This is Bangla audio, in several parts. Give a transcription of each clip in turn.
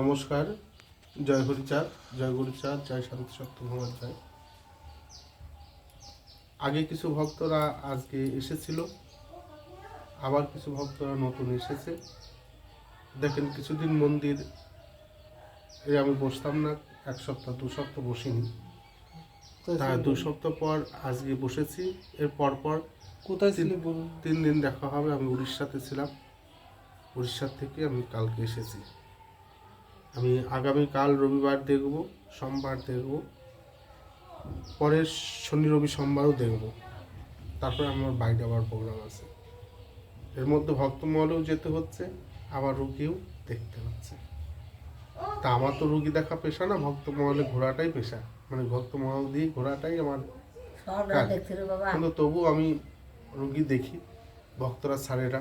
নমস্কার জয় হরিচাঁদ জয় গুরুচাঁদ জয় শান্তি সত্য ভগবান জয় আগে কিছু ভক্তরা আজকে এসেছিল আবার কিছু ভক্তরা নতুন এসেছে। দেখেন কিছুদিন মন্দির এ আমি বসতাম না এক সপ্তাহ দু সপ্তাহ বসিনি। তা দু সপ্তাহ পর আজকে বসেছি এর পর পর কোথায় তিন দিন দেখা হবে আমি উড়িষ্যাতে ছিলাম। উড়িষ্যার থেকে আমি কালকে এসেছি। আমি আগামীকাল রবিবার দেখব সোমবার দেখব পরের শনি রবি সোমবারও দেখব। তারপরে আমার বাইরে আবার প্রোগ্রাম আছে। এর মধ্যে ভক্তমহলেও যেতে হচ্ছে আবার রুগীও দেখতে হচ্ছে। তা আমার তো রুগী দেখা পেশা না ভক্তমহলে ঘোরাটাই পেশা। মানে ভক্তমহল দিয়ে ঘোরাটাই আমার কিন্তু তবু আমি রুগী দেখি ভক্তরা সবটা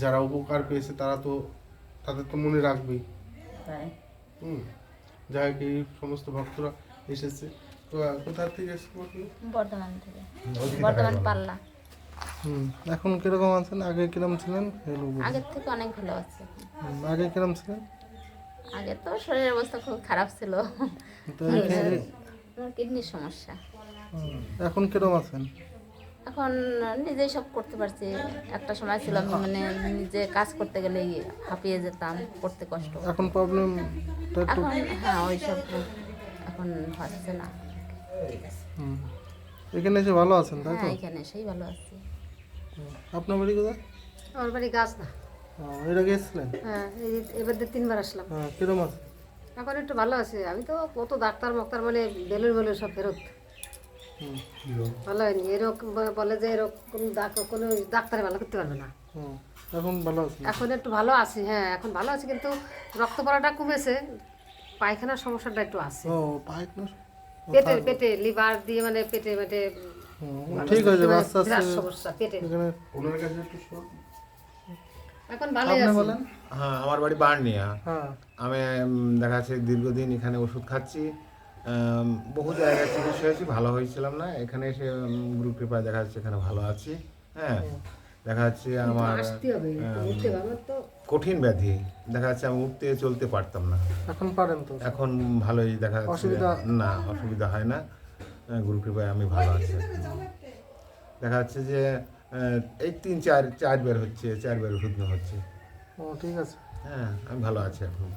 যারা উপকার পেয়েছে তারা তো তাদের তো মনে রাখবেই। তাই? হুম যাই হোক এই সমস্ত ভক্তরা এসেছে। তো কোথা থেকে এসেছে বর্ধমান থেকে। বর্ধমান পাল্লা। হুম এখন কীরকম আছেন? আগে কীরকম ছিলেন? আগের থেকে অনেক ভালো আছে। আগে কীরকম ছিলেন? আগে তো শরীরের অবস্থা খুব খারাপ ছিল। তো কিডনির সমস্যা। এখন কীরকম আছেন? এখন নিজেই সব করতে পারছি। একটা সময় ছিল আমি মানে নিজে কাজ করতে গেলে হাঁপিয়ে যেতাম করতে কষ্ট এখন প্রবলেমটা একটু এখন হ্যাঁ ওই সব এখন হচ্ছে না। হুম। এখানে এসে ভালো আছেন তাই তো? হ্যাঁ এখানে সেই ভালো আছি। আপনার বাড়ি কোথায়? আমার বাড়ি গাছ না এর আগে এসেছিলেন? হ্যাঁ এই এবার দিয়ে তিনবার আসলাম। হ্যাঁ কীরকম আছে এখন একটু ভালো আছে। আমি তো কত ডাক্তার মক্তার মানে বেলুন বেলুন সব ফেরত। হুম ভালো হয়নি এরকম বলে যে এরকম কোনো ডাক্তারে ভালো করতে পারবে না। এখন ভালো আছেন এখন একটু ভালো আছি হ্যাঁ এখন ভালো আছে কিন্তু রক্ত পড়াটা কমেছে পায়খানার সমস্যাটা একটু আছে। ও পায়খানা পেটে পেটে লিভার দিয়ে মানে পেটে পেটে হুম, ঠিক আছে আস্তে আস্তে সমস্যা পেটে। ওনার কাছে একটু এখন ভালোই আছে। হ্যাঁ আমার বাড়ি বার্নিয়া। হ্যাঁ। আমি দেখা যাচ্ছে দীর্ঘদিন এখানে ওষুধ খাচ্ছি। বহু জায়গায় চিকিৎসা হয়েছি ভালো হয়েছিলাম না। এখানে এসে গ্রুপ পেপার দেখা যাচ্ছে এখানে ভালো আছি হ্যাঁ? দেখা যাচ্ছে আমার কঠিন ব্যাধি। দেখা যাচ্ছে আমি উঠতে চলতে পারতাম না। এখন পারেন তো। এখন ভালোই দেখা যাচ্ছে না অসুবিধা হয় না। গ্রুপ পেপার আমি ভালো আছি। দেখা যাচ্ছে যে এই তিন চার চারবার হচ্ছে চারবার ওষুধ হচ্ছে। ও ঠিক আছে। হ্যাঁ আমি ভালো আছি এখন।